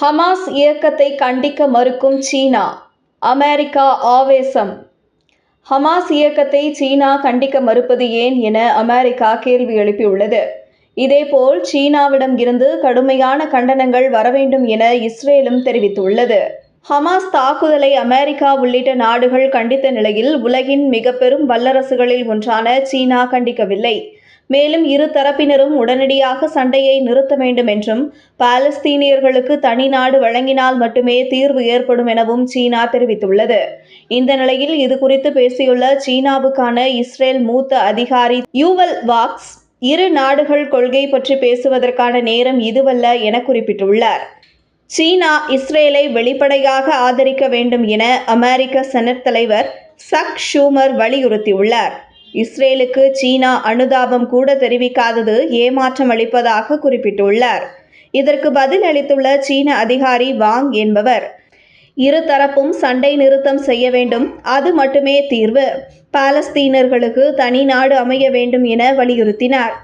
Hamas இயக்கத்தை கண்டிக்க மறுக்கும் சீனா. அமெரிக்கா ஆவேசம். ஹமாஸ் இயக்கத்தை சீனா கண்டிக்க மறுப்பது ஏன் என அமெரிக்கா கேள்வி எழுப்பியுள்ளது. இதேபோல் சீனாவிடம் இருந்து கடுமையான கண்டனங்கள் வரவேண்டும் என இஸ்ரேலும் தெரிவித்துள்ளது. ஹமாஸ் தாக்குதலை அமெரிக்கா உள்ளிட்ட நாடுகள் கண்டித்த நிலையில் உலகின் மிக பெரும் வல்லரசுகளில் ஒன்றான சீனா கண்டிக்கவில்லை. மேலும் இரு தரப்பினரும் உடனடியாக சண்டையை நிறுத்த வேண்டும் என்றும் பாலஸ்தீனியர்களுக்கு தனி நாடு வழங்கினால் மட்டுமே தீர்வு ஏற்படும் எனவும் சீனா தெரிவித்துள்ளது. இந்த நிலையில் இது குறித்து பேசியுள்ள சீனாவுக்கான இஸ்ரேல் மூத்த அதிகாரி யூவல் வாக்ஸ் இரு நாடுகள் கொள்கை பற்றி பேசுவதற்கான நேரம் இதுவல்ல என குறிப்பிட்டுள்ளார். சீனா இஸ்ரேலை வெளிப்படையாக ஆதரிக்க வேண்டும் என அமெரிக்க செனட் தலைவர் சக் ஷூமர் வலியுறுத்தியுள்ளார். இஸ்ரேலுக்கு சீனா அனுதாபம் கூட தெரிவிக்காதது ஏமாற்றம் அளிப்பதாக குறிப்பிட்டுள்ளார். இதற்கு பதில் அளித்துள்ள சீன அதிகாரி வாங் என்பவர் இரு தரப்பும் சண்டை நிறுத்தம் செய்ய வேண்டும் அது மட்டுமே தீர்வு. பாலஸ்தீனர்களுக்கு தனி நாடு அமைய வேண்டும் என வலியுறுத்தினார்.